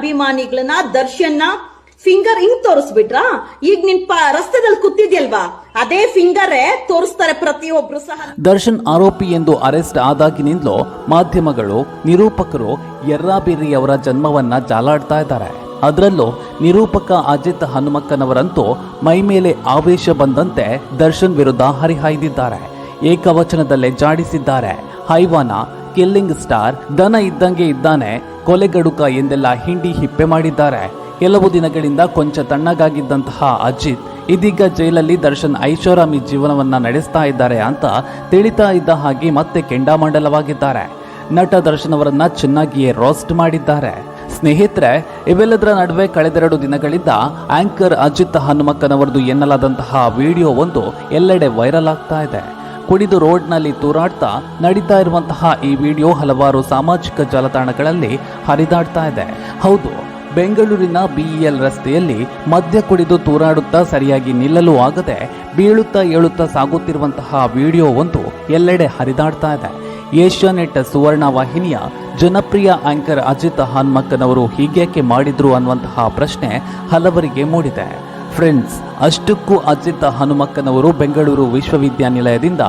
ಅಭಿಮಾನಿಗಳನ್ನ, ದರ್ಶನ್ನ finger ಹಿಂಗ್ ತೋರಿಸ್ಬಿಟ್ರಾ? ಈಗ ನಿನ್ ರಸ್ತೆದಲ್ಲಿ ಕೂತಿದ್ಯಲ್ವಾ? ಅದೇ ಫಿಂಗರೇ ತೋರಿಸ್ತಾರೆ ಪ್ರತಿಯೊಬ್ರು ಸಹ. ದರ್ಶನ್ ಆರೋಪಿ ಎಂದು ಅರೆಸ್ಟ್ ಆದಾಗಿನಿಂದಲೂ ಮಾಧ್ಯಮಗಳು ನಿರೂಪಕರು ಯರ್ರಾಬಿರಿಯವರ ಜನ್ಮವನ್ನ ಜಾಲಾಡ್ತಾ ಇದ್ದಾರೆ. ಅದರಲ್ಲೂ ನಿರೂಪಕ ಅಜಿತ್ ಹನುಮಕ್ಕನವರಂತೂ ಮೈಮೇಲೆ ಆವೇಶ ಬಂದಂತೆ ದರ್ಶನ್ ವಿರುದ್ಧ ಹರಿಹಾಯ್ದಿದ್ದಾರೆ. ಏಕವಚನದಲ್ಲೇ ಜಾಡಿಸಿದ್ದಾರೆ. ಹೈವಾನ ಕಿಲ್ಲಿಂಗ್ ಸ್ಟಾರ್ ದನ ಇದ್ದಂಗೆ ಇದ್ದಾನೆ. ಕೊಲೆಗಡುಕ ಎಂದೆಲ್ಲ ಹಿಂಡಿ ಹಿಪ್ಪೆ ಮಾಡಿದ್ದಾರೆ. ಕೆಲವು ದಿನಗಳಿಂದ ಕೊಂಚ ತಣ್ಣಗಾಗಿದ್ದಂತಹ ಅಜಿತ್ ಇದೀಗ ಜೈಲಲ್ಲಿ ದರ್ಶನ್ ಐಷಾರಾಮಿ ಜೀವನವನ್ನ ನಡೆಸ್ತಾ ಇದ್ದಾರೆ ಅಂತ ತಿಳಿತಾ ಇದ್ದ ಹಾಗೆ ಮತ್ತೆ ಕೆಂಡಾಮಂಡಲವಾಗಿದ್ದಾರೆ. ನಟ ದರ್ಶನ್ ಅವರನ್ನ ಚೆನ್ನಾಗಿಯೇ ರೋಸ್ಟ್ ಮಾಡಿದ್ದಾರೆ. ಸ್ನೇಹಿತರೆ, ಇವೆಲ್ಲದರ ನಡುವೆ ಕಳೆದೆರಡು ದಿನಗಳಿಂದ ಆಂಕರ್ ಅಜಿತ್ ಹನುಮಕ್ಕನವರದು ಎನ್ನಲಾದಂತಹ ವಿಡಿಯೋ ಒಂದು ಎಲ್ಲೆಡೆ ವೈರಲ್ ಆಗ್ತಾ ಇದೆ. ಕುಡಿದು ರೋಡ್ನಲ್ಲಿ ತೂರಾಡ್ತಾ ನಡೀತಾ ಇರುವಂತಹ ಈ ವಿಡಿಯೋ ಹಲವಾರು ಸಾಮಾಜಿಕ ಜಾಲತಾಣಗಳಲ್ಲಿ ಹರಿದಾಡ್ತಾ ಇದೆ. ಹೌದು, ಬೆಂಗಳೂರಿನ ಬಿಇಎಲ್ ರಸ್ತೆಯಲ್ಲಿ ಮದ್ಯ ಕುಡಿದು ತೂರಾಡುತ್ತಾ ಸರಿಯಾಗಿ ನಿಲ್ಲಲು ಆಗದೆ ಬೀಳುತ್ತಾ ಏಳುತ್ತಾ ಸಾಗುತ್ತಿರುವಂತಹ ವಿಡಿಯೋ ಒಂದು ಎಲ್ಲೆಡೆ ಹರಿದಾಡ್ತಾ ಇದೆ. ಏಷ್ಯಾನೆಟ್ ಸುವರ್ಣ ವಾಹಿನಿಯ ಜನಪ್ರಿಯ ಆಂಕರ್ ಅಜಿತ್ ಹನ್ಮಕ್ಕನವರು ಹೀಗೇಕೆ ಮಾಡಿದ್ರು ಅನ್ನುವಂತಹ ಪ್ರಶ್ನೆ ಹಲವರಿಗೆ ಮೂಡಿದೆ. ಫ್ರೆಂಡ್ಸ್ ಅಷ್ಟಕ್ಕೂ ಅಜಿತ್ ಹನುಮಕ್ಕನವರು ಬೆಂಗಳೂರು ವಿಶ್ವವಿದ್ಯಾನಿಲಯದಿಂದ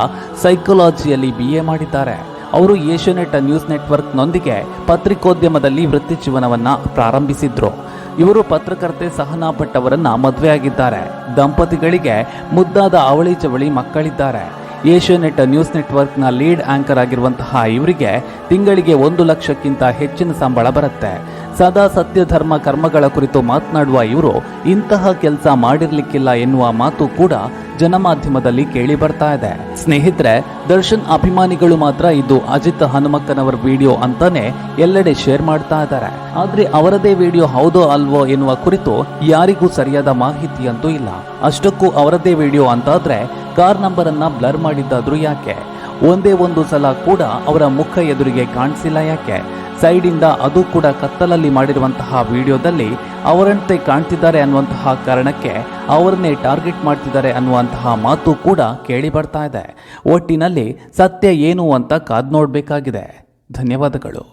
ಸೈಕಾಲಜಿಯಲ್ಲಿ ಬಿ ಎ ಮಾಡಿದ್ದಾರೆ. ಅವರು ಏಷ್ಯಾನೆಟ್ ನ್ಯೂಸ್ ನೆಟ್ವರ್ಕ್ನೊಂದಿಗೆ ಪತ್ರಿಕೋದ್ಯಮದಲ್ಲಿ ವೃತ್ತಿ ಜೀವನವನ್ನು ಪ್ರಾರಂಭಿಸಿದ್ರು. ಇವರು ಪತ್ರಕರ್ತೆ ಸಹನಾ ಭಟ್ ಅವರನ್ನ ಮದುವೆಯಾಗಿದ್ದಾರೆ. ದಂಪತಿಗಳಿಗೆ ಮುದ್ದಾದ ಅವಳಿ ಚವಳಿ ಮಕ್ಕಳಿದ್ದಾರೆ. ಏಷ್ಯಾನೆಟ್ ನ್ಯೂಸ್ ನೆಟ್ವರ್ಕ್ನ ಲೀಡ್ ಆಂಕರ್ ಆಗಿರುವಂತಹ ಇವರಿಗೆ ತಿಂಗಳಿಗೆ ಒಂದು ಲಕ್ಷಕ್ಕಿಂತ ಹೆಚ್ಚಿನ ಸಂಬಳ ಬರುತ್ತೆ. ಸದಾ ಸತ್ಯ ಧರ್ಮ ಕರ್ಮಗಳ ಕುರಿತು ಮಾತನಾಡುವ ಇವರು ಇಂತಹ ಕೆಲಸ ಮಾಡಿರ್ಲಿಕ್ಕಿಲ್ಲ ಎನ್ನುವ ಮಾತು ಕೂಡ ಜನಮಾಧ್ಯಮದಲ್ಲಿ ಕೇಳಿ ಬರ್ತಾ ಇದೆ. ಸ್ನೇಹಿತರೆ, ದರ್ಶನ್ ಅಭಿಮಾನಿಗಳು ಮಾತ್ರ ಇದು ಅಜಿತ್ ಹನುಮಕ್ಕನವರ ವಿಡಿಯೋ ಅಂತಾನೆ ಎಲ್ಲೆಡೆ ಶೇರ್ ಮಾಡ್ತಾ ಇದ್ದಾರೆ. ಆದ್ರೆ ಅವರದೇ ವಿಡಿಯೋ ಹೌದೋ ಅಲ್ವೋ ಎನ್ನುವ ಕುರಿತು ಯಾರಿಗೂ ಸರಿಯಾದ ಮಾಹಿತಿ ಅಂತೂ ಇಲ್ಲ. ಅಷ್ಟಕ್ಕೂ ಅವರದೇ ವಿಡಿಯೋ ಅಂತಾದ್ರೆ ಕಾರ್ ನಂಬರ್ ಅನ್ನ ಬ್ಲರ್ ಮಾಡಿದ್ದಾದ್ರೂ ಯಾಕೆ? ಒಂದೇ ಒಂದು ಸಲ ಕೂಡ ಅವರ ಮುಖ ಎದುರಿಗೆ ಕಾಣಿಸಿಲ್ಲ ಯಾಕೆ? ಸೈಡಿಂದ ಅದು ಕೂಡ ಕತ್ತಲಲ್ಲಿ ಮಾಡಿರುವಂತಹ ವಿಡಿಯೋದಲ್ಲಿ ಅವರಂತೆ ಕಾಣ್ತಿದ್ದಾರೆ ಅನ್ನುವಂತಹ ಕಾರಣಕ್ಕೆ ಅವರನ್ನೇ ಟಾರ್ಗೆಟ್ ಮಾಡ್ತಿದ್ದಾರೆ ಅನ್ನುವಂತಹ ಮಾತು ಕೂಡ ಕೇಳಿ ಬರ್ತಾ ಇದೆ. ಒಟ್ಟಿನಲ್ಲಿ ಸತ್ಯ ಏನು ಅಂತ ಕಾದ್ ನೋಡಬೇಕಾಗಿದೆ. ಧನ್ಯವಾದಗಳು.